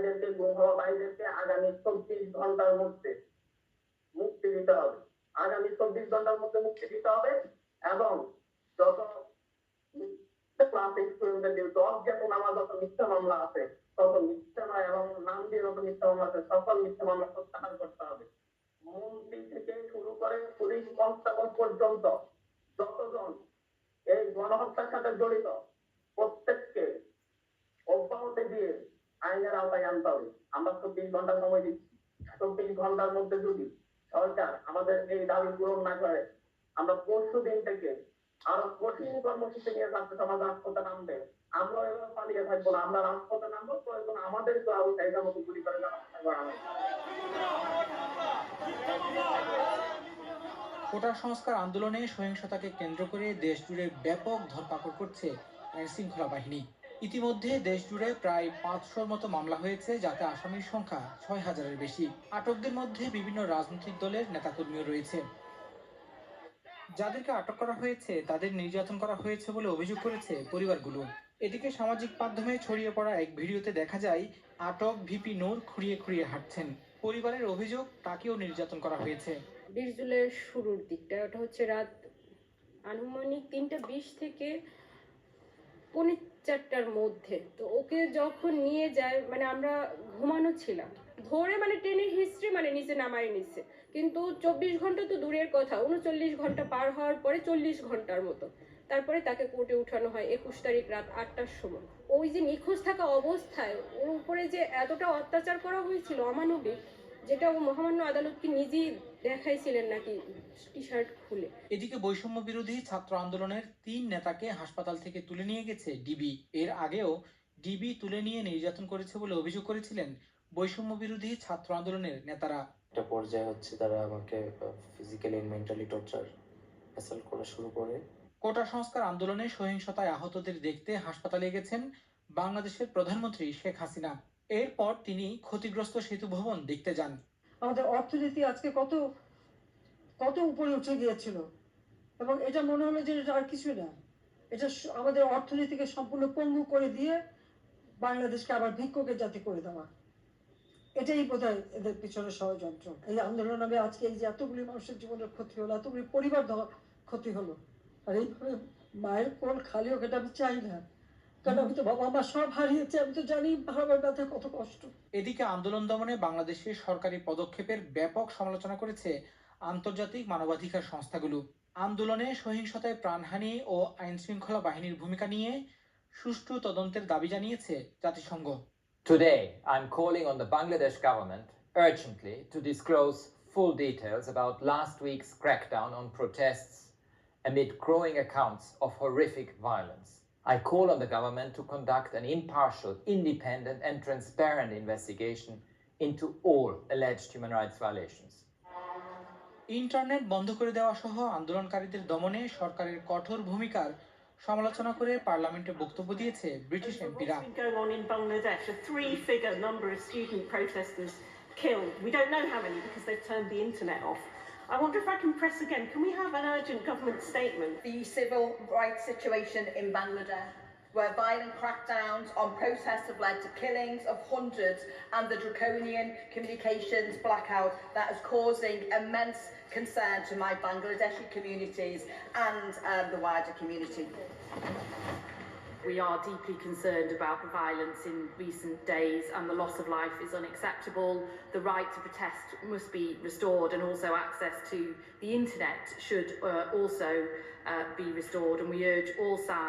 ভাইদেরকে গুম হওয়া আগামী চব্বিশ ঘণ্টার মধ্যে মুক্তি দিতে হবে। আগামী চব্বিশ ঘণ্টার মধ্যে মুক্তি দিতে হবে এবং যত নাম দিয়ে যত মামলা আছে, সকল মামলা করতে হবে। থেকে শুরু করে পর্যন্ত যতজন এই গণহত্যার সাথে জড়িত আওতায় আনতে হবে। আমরা চব্বিশ ঘণ্টা সময় দিচ্ছি। চব্বিশ ঘণ্টার মধ্যে যদি সরকার আমাদের এই দাবি পূরণ না করে, আমরা পরশু দিন থেকে আরও কঠিন কর্মসূচি নিয়ে ছাত্র সমাজ রাজপথে নামবে আমরা এভাবে পালিয়ে থাকব না। আমরা রাজপথে নামবো, প্রয়োজন আমাদেরকে আরও চাহিদা মতো গুলি করে কোটা সংস্কার আন্দোলনে সহিংসতাকে কেন্দ্র করে দেশ জুড়ে ব্যাপক ধরপাকড় করছে আইন শৃঙ্খলা বাহিনী। ইতিমধ্যে দেশ জুড়ে প্রায় পাঁচশোর মতো মামলা হয়েছে, যাতে আসামির সংখ্যা ছয় হাজারের বেশি। আটকদের মধ্যে বিভিন্ন রাজনৈতিক দলের নেতাকর্মীও রয়েছে। যাদেরকে আটক করা হয়েছে, তাদের নির্যাতন করা হয়েছে বলে অভিযোগ করেছে পরিবারগুলো। এদিকে সামাজিক মাধ্যমে ছড়িয়ে পড়া এক ভিডিওতে দেখা যায়, আটক ভিপি নূর খুঁড়িয়ে খুঁড়িয়ে হাঁটছেন। পরিবারের অভিযোগ, তাকেও নির্যাতন করা হয়েছে। বিশ জুলাইয়ের শুরুর দিকটা, ওটা হচ্ছে রাত আনুমানিক তিনটা বিশ থেকে পৌনে চারটার মধ্যে। তো ওকে যখন নিয়ে যায় মানে আমরা ঘুমানো ছিলাম। ধরে মানে ট্রেনের হিস্ট্রি মানে নিচে নামায় নিচ্ছে কিন্তু চব্বিশ ঘণ্টা তো দূরের কথা, উনচল্লিশ ঘণ্টা পার হওয়ার পরে চল্লিশ ঘণ্টার মতো। তারপরে তাকে কোর্টে উঠানো হয় একুশ তারিখ রাত আটটার সময়। ওই যে নিখোঁজ থাকা অবস্থায়, ওর উপরে যে এতটা অত্যাচার করা হয়েছিল অমানবিক যেটা ও মহামান্য আদালতকে নিজেই দেখাইছিলেন নাকি টি শার্ট খুলে। এদিকে বৈষম্য বিরোধী ছাত্র আন্দোলনের তিন নেতাকে হাসপাতাল থেকে তুলে নিয়ে গেছে ডিবি। এর আগেও ডিবি তুলে নিয়ে নির্যাতন করেছে বলে অভিযোগ করেছিলেন বৈষম্য বিরোধী ছাত্র আন্দোলনের নেতারা। একটা পর্যায়ে হচ্ছে তারা আমাকে physically and mentally torture assault করা শুরু করে। কোটা সংস্কার আন্দোলনে সহিংসতায় আহতদের দেখতে হাসপাতালে গেছেন বাংলাদেশের প্রধানমন্ত্রী শেখ হাসিনা। এরপর তিনি ক্ষতিগ্রস্ত সেতু ভবন দেখতে যান। আমাদের অর্থনীতি আজকে কত কত উপরে উঠে গিয়েছিল। এবং এটা মনে হলো যে এটা আর কিছুই না। এটা আমাদের অর্থনীতিকে সম্পূর্ণ পঙ্গু করে দিয়ে বাংলাদেশকে আবার ভিক্ষকের জাতি করে দেওয়া। এটাই বোধ হয় এদের পিছনে ষড়যন্ত্র। এই আন্দোলন আমি আজকে এই যে এতগুলি মানুষের জীবনের ক্ষতি হলো, এতগুলি পরিবার ক্ষতি হলো। আর এইভাবে মায়ের কোল খালি হোক, এটা আমি চাই না। কারণ আমি তো বাবা মা সব হারিয়েছে আমি তো জানি বাবার ব্যথা কত কষ্ট এদিকে আন্দোলন দমনে বাংলাদেশের সরকারি পদক্ষেপের ব্যাপক সমালোচনা করেছে আন্তর্জাতিক মানবাধিকার সংস্থাগুলো আন্দোলনে সহিংসতায় প্রাণহানি ও আইন শৃঙ্খলা বাহিনীর ভূমিকা নিয়ে সুষ্ঠু তদন্তের দাবি জানিয়েছে জাতিসংঘ Today, I'm calling on the Bangladesh government urgently to disclose full details about last week's crackdown on protests amid growing accounts of horrific violence. I call on the government to conduct an impartial, independent, and transparent investigation into all alleged human rights violations. Internet বন্ধ করে দেওয়া সহ আন্দোলনকারীদের দমনে সরকারের কঠোর ভূমিকার সমালোচনা করে পার্লামেন্টে বক্তব্য দিয়েছে ব্রিটিশ এমপিরা What's been going on in Bangladesh? A three-figure number of student protesters killed. We don't know how many because they've turned the internet off. I wonder if I can press again. Can we have an urgent government statement? the civil rights situation in Bangladesh, where violent crackdowns on protests have led to killings of hundreds and the draconian communications blackout that is causing immense concern to my Bangladeshi communities and um, the wider community. We are deeply concerned about the violence in recent days and the loss of life is unacceptable. The right to protest must be restored and also access to the internet should uh, also uh, be restored and we urge all sides